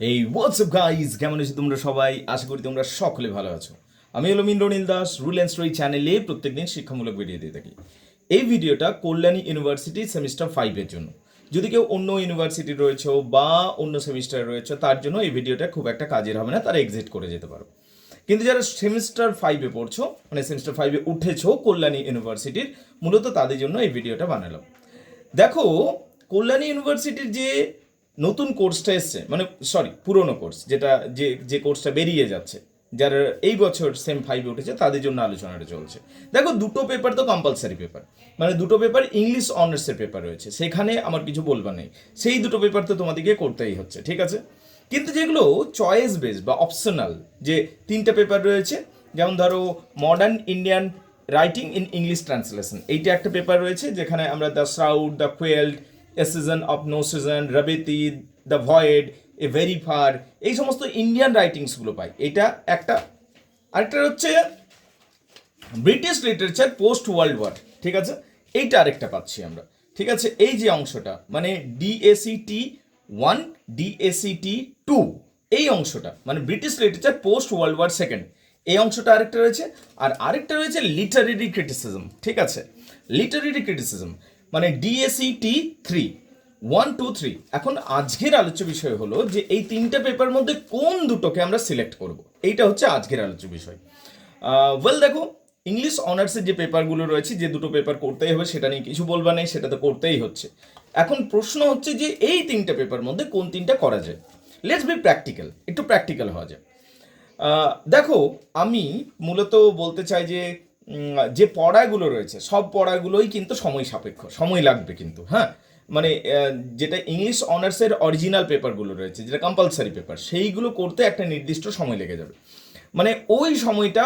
এই WhatsApp guys কেমন আছো তোমরা সবাই? আশা করি তোমরা সকলে ভালো আছো। আমি হলো Mindranil Das rule and story চ্যানেলে প্রত্যেকদিন শিক্ষামূলক ভিডিও দিয়ে থাকি। এই ভিডিওটা কল্যাণী ইউনিভার্সিটি সেমিস্টার ফাইভের জন্য। যদি কেউ অন্য ইউনিভার্সিটি রয়েছে বা অন্য সেমিস্টারে রয়েছে, তার জন্য এই ভিডিওটা খুব একটা কাজের হবে না, তারা এক্সিট করে যেতে পারো। কিন্তু যারা সেমিস্টার ফাইভে পড়ছো মানে সেমিস্টার ফাইভে উঠেছো কল্যাণী ইউনিভার্সিটির মূলত তাদের জন্য এই ভিডিওটা বানালাম। দেখো, কল্যাণী ইউনিভার্সিটির যে নতুন কোর্সটা এসছে মানে সরি পুরনো কোর্স যেটা যে যে কোর্সটা বেরিয়ে যাচ্ছে, যারা এই বছর সেম ফাইভে উঠেছে, তাদের জন্য আলোচনাটা চলছে। দেখো, দুটো পেপার তো কম্পালসারি পেপার মানে দুটো পেপার ইংলিশ অনার্সের পেপার রয়েছে, সেখানে আমার কিছু বলবার নেই। সেই দুটো পেপার তো তোমাদেরকে করতেই হচ্ছে, ঠিক আছে? কিন্তু যেগুলো চয়েস বেস বা অপশনাল যে তিনটা পেপার রয়েছে, যেমন ধরো modern Indian writing in English translation এইটা একটা পেপার রয়েছে, যেখানে আমরা the shroud the quilt a season of no season রবেতি the void a very far এই সমস্ত ইন্ডিয়ান রাইটিংসগুলো পাই। এটা একটা আরেকটা হচ্ছে British literature post world war ঠিক আছে? এইটা আরেকটা পাচ্ছি আমরা। ঠিক আছে? এই যে অংশটা মানে ডিএসিটি ওয়ান ডিএসিটি টু এই অংশটা মানে British literature post world war second এই অংশটা আরেকটা রয়েছে। আর আরেকটা রয়েছে লিটারেরি ক্রিটিসিজম ঠিক আছে? লিটারেরি ক্রিটিসিজম মানে DACT three one two three এখন আজকের আলোচ্য বিষয় হলো যে এই তিনটে পেপার মধ্যে কোন দুটোকে আমরা সিলেক্ট করব? এইটা হচ্ছে আজকের আলোচ্য বিষয়। ওয়েল দেখো ইংলিশ অনার্সের যে পেপারগুলো রয়েছে, যে দুটো পেপার করতেই হবে, সেটা নিয়ে কিছু বলবা নেই, সেটা তো করতেই হচ্ছে। এখন প্রশ্ন হচ্ছে যে এই তিনটে পেপার মধ্যে কোন তিনটা করা যায়? লেটস বি প্র্যাকটিক্যাল একটু প্র্যাকটিক্যাল হওয়া যায় দেখো, আমি মূলত বলতে চাই যে যে পড়াগুলো রয়েছে, সব পড়াগুলোই কিন্তু সময় সাপেক্ষ, সময় লাগবে কিন্তু হ্যাঁ? মানে যেটা ইংলিশ অনার্সের অরিজিনাল পেপারগুলো রয়েছে, যেটা কম্পালসারি পেপার সেইগুলো করতে একটা নির্দিষ্ট সময় লেগে যাবে। মানে ওই সময়টা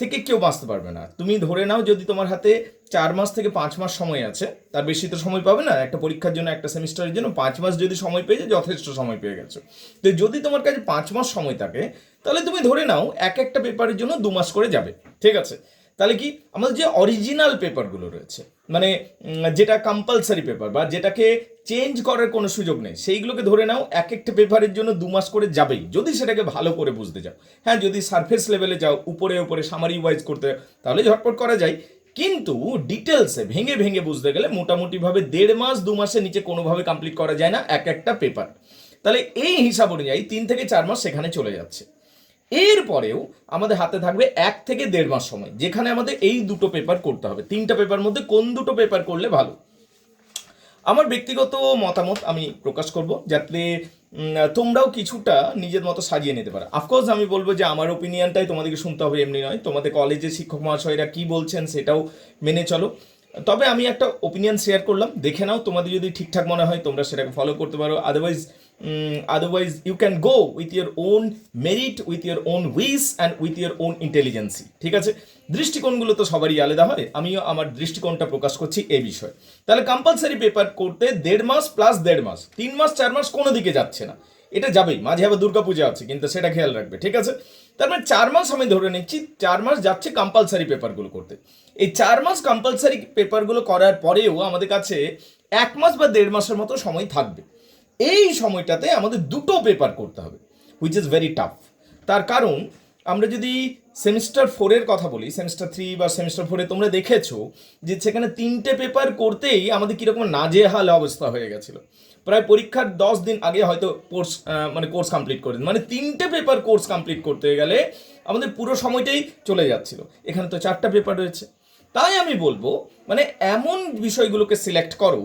থেকে কেউ বাঁচতে পারবে না। তুমি ধরে নাও যদি তোমার হাতে চার মাস থেকে পাঁচ মাস সময় আছে, তার বেশি তো সময় পাবে না, একটা পরীক্ষার জন্য, একটা সেমিস্টারের জন্য পাঁচ মাস যদি সময় পেয়ে যায়, যথেষ্ট সময় পেয়ে গেছো। তো যদি তোমার কাছে পাঁচ মাস সময় থাকে, তাহলে তুমি ধরে নাও এক একটা পেপারের জন্য দু মাস করে যাবে, ঠিক আছে? তাহলে কি? আমাদের যে অরিজিনাল পেপারগুলো রয়েছে মানে যেটা কম্পালসারি পেপার বা যেটাকে চেঞ্জ করার কোনো সুযোগ নেই, সেইগুলোকে ধরে নাও, এক একটা পেপারের জন্য দু মাস করে যাবেই, যদি সেটাকে ভালো করে বুঝতে যাও হ্যাঁ যদি সারফেস লেভেলে যাও, উপরে উপরে সামারি ওয়াইজ করতে তাহলে ঝটপট করা যায়। কিন্তু ডিটেলসে ভেঙে ভেঙে বুঝতে গেলে মোটামুটিভাবে দেড় মাস, দু মাসের নিচে কোনোভাবে কমপ্লিট করা যায় না, এক একটা পেপার তাহলে এই হিসাব অনুযায়ী তিন থেকে চার মাস সেখানে চলে যাচ্ছে। এরপরেও আমাদের হাতে থাকবে এক থেকে দেড় মাস সময়, যেখানে আমাদের এই দুটো পেপার করতে হবে। তিনটা পেপার মধ্যে কোন দুটো পেপার করলে ভালো? আমার ব্যক্তিগত মতামত আমি প্রকাশ করব, যাতে তোমরাও কিছুটা নিজের মতো সাজিয়ে নিতে পারো। অফকোর্স আমি বলব যে আমার ওপিনিয়নটাই তোমাদেরকে শুনতে হবে, এমনি নয়। তোমাদের কলেজের শিক্ষক মহাশয়রা কি বলছেন সেটাও মেনে চলো। তবে আমি একটা ওপিনিয়ন শেয়ার করলাম। দেখে নাও তোমাদের যদি ঠিকঠাক মনে হয়, তোমরা সেটাকে ফলো করতে পারো। Otherwise otherwise you can go with your own merit with your own wish and with your own intelligency ঠিক আছে? দৃষ্টিকোণগুলো তো সবারই আলাদা হয়। আমিও আমার দৃষ্টিকোণটা প্রকাশ করছি এই বিষয়ে। তাহলে কম্পালসারি পেপার করতে দেড় মাস প্লাস দেড় মাস, তিন মাস, চার মাস কোনো দিকে যাচ্ছে না। এটা যাবেই, মাঝে আবার দুর্গাপূজা আছে, কিন্তু সেটা খেয়াল রাখবে, ঠিক আছে? তার মানে চার মাস আমি ধরে নিচ্ছি, চার মাস যাচ্ছে কম্পালসারি পেপারগুলো করতে। এই চার মাস কম্পালসারি পেপারগুলো করার পরেও আমাদের কাছে এক মাস বা দেড় মাসের মতো সময় থাকবে। এই সময়টাতে আমাদের দুটো পেপার করতে হবে হুইচ ইজ ভেরি টাফ তার কারণ, আমরা যদি সেমিস্টার ফোরের কথা বলি সেমিস্টার থ্রি বা সেমিস্টার ফোরে তোমরা দেখেছ যে সেখানে তিনটে পেপার করতেই আমাদের কীরকম নাজেহাল অবস্থা হয়ে গেছিল। প্রায় পরীক্ষার দশ দিন আগে হয়তো কোর্স মানে কোর্স কমপ্লিট করে মানে তিনটে পেপার কোর্স কমপ্লিট করতে গেলে আমাদের পুরো সময়টাই চলে যাচ্ছিল। এখানে তো চারটা পেপার রয়েছে। তাই আমি বলব মানে এমন বিষয়গুলোকে সিলেক্ট করো,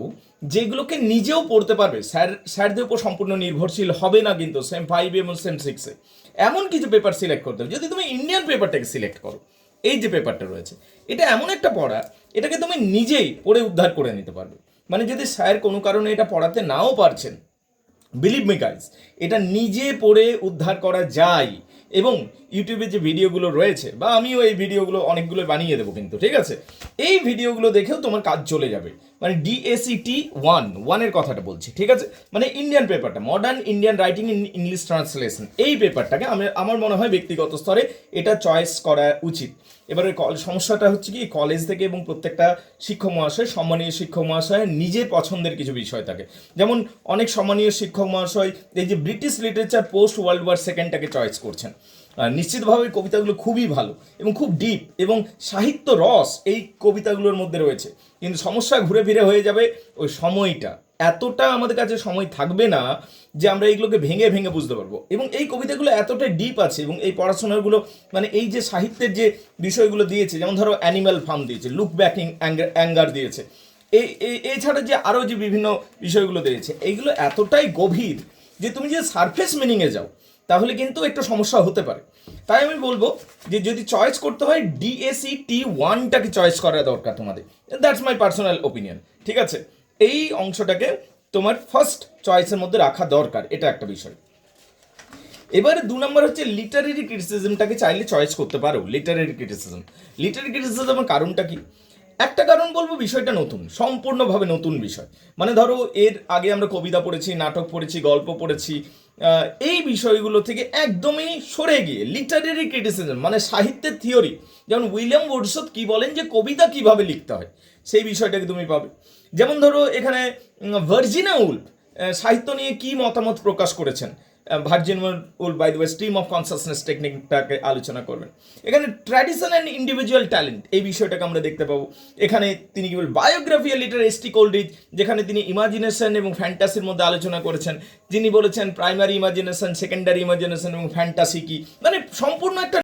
যেগুলোকে নিজেও পড়তে পারবে। স্যার, স্যারদের উপর সম্পূর্ণ নির্ভরশীল হবে না কিন্তু সেম ফাইভ এবং সেম সিক্সে এমন কিছু পেপার সিলেক্ট করতে হবে। যদি তুমি ইন্ডিয়ান পেপারটাকে সিলেক্ট করো, এই যে পেপারটা রয়েছে, এটা এমন একটা পড়া, এটাকে তুমি নিজেই পড়ে উদ্ধার করে নিতে পারবে। মানে যদি স্যার কোনো কারণে এটা পড়াতে নাও পারছেন বিলিভ মি গাইজ এটা নিজে পড়ে উদ্ধার করা যায়। এবং ইউটিউবে যে ভিডিওগুলো রয়েছে, বা আমিও এই ভিডিওগুলো অনেকগুলো বানিয়ে দেবো কিন্তু, ঠিক আছে? এই ভিডিওগুলো দেখেও তোমার কাজ চলে যাবে। মানে ডিএসিটি ওয়ান ওয়ানের কথাটা বলছি, ঠিক আছে? মানে ইন্ডিয়ান পেপারটা modern Indian writing in English translation এই পেপারটাকে আমি, আমার মনে হয় ব্যক্তিগত স্তরে এটা চয়েস করা উচিত। এবারে সমস্যাটা হচ্ছে কি কলেজ থেকে এবং প্রত্যেকটা শিক্ষক মহাশয় সম্মানীয় শিক্ষক মহাশয় নিজের পছন্দের কিছু বিষয় থাকে। যেমন অনেক সম্মানীয় শিক্ষক মহাশয় এই যে British literature post world war সেকেন্ডটাকে choice করছেন। নিশ্চিতভাবে কবিতাগুলো খুবই ভালো এবং খুব ডিপ এবং সাহিত্য রস এই কবিতাগুলোর মধ্যে রয়েছে। কিন্তু সমস্যা ঘুরে ফিরে হয়ে যাবে ওই সময়টা। এতটা আমাদের কাছে সময় থাকবে না যে আমরা এইগুলোকে ভেঙে ভেঙে বুঝতে পারব। এবং এই কবিতাগুলো এতটা ডিপ আছে এবং এই পড়াশোনাগুলো মানে এই যে সাহিত্যের যে বিষয়গুলো দিয়েছে, যেমন ধরো অ্যানিম্যাল ফার্ম দিয়েছে লুক ব্যাকিং অ্যাঙ্গার দিয়েছে। এই, এই- এছাড়া যে আরও যে বিভিন্ন বিষয়গুলো দিয়েছে, এইগুলো এতটাই গভীর যে তুমি যে সারফেস মিনিংয়ে যাও তাহলে কিন্তু একটু সমস্যা হতে পারে। তাই আমি বলব যে যদি চয়েস করতে হয় ডিএসি টি ওয়ানটাকে চয়েস করা দরকার তোমাদের। দ্যাটস মাই পার্সোনাল ওপিনিয়ন ঠিক আছে? এই অংশটাকে তোমার ফার্স্ট চয়েসের মধ্যে রাখা দরকার, এটা একটা বিষয়। এবারে দু নম্বর হচ্ছে লিটারেরি ক্রিটিসিজমটাকে চাইলে চয়েস করতে পারো লিটারেরি ক্রিটিসিজম লিটারেরি ক্রিটিসিজমের কারণটা কি? একটা কারণ বলব, বিষয়টা নতুন, সম্পূর্ণভাবে নতুন বিষয়। মানে ধরো, এর আগে আমরা কবিতা পড়েছি, নাটক পড়েছি, গল্প পড়েছি এই বিষয়গুলো থেকে একদমই সরে গিয়ে লিটারেরি ক্রিটিসিজম মানে সাহিত্যের থিওরি যেমন উইলিয়াম ওয়ার্ডসওয়ার্থ কি বলেন যে কবিতা কীভাবে লিখতে হয়, সেই বিষয়টাকে তুমি পাবে। যেমন ধরো, এখানে ভার্জিনা উল্ফ সাহিত্য নিয়ে কি মতামত প্রকাশ করেছেন? Virginia Woolf by the stream of consciousness টেকনিকটাকে আলোচনা করবেন। এখানে ট্র্যাডিশন অ্যান্ড ইন্ডিভিজুয়াল ট্যালেন্ট এই বিষয়টাকে আমরা দেখতে পাবো। এখানে তিনি কি বল Biographia Literaria S T Coleridge যেখানে তিনি ইমাজিনেশন এবং ফ্যান্টাসির মধ্যে আলোচনা করেছেন। যিনি বলেছেন প্রাইমারি ইমাজিনেশন সেকেন্ডারি ইমাজিনেশন এবং ফ্যান্টাসি কি? মানে সম্পূর্ণ একটা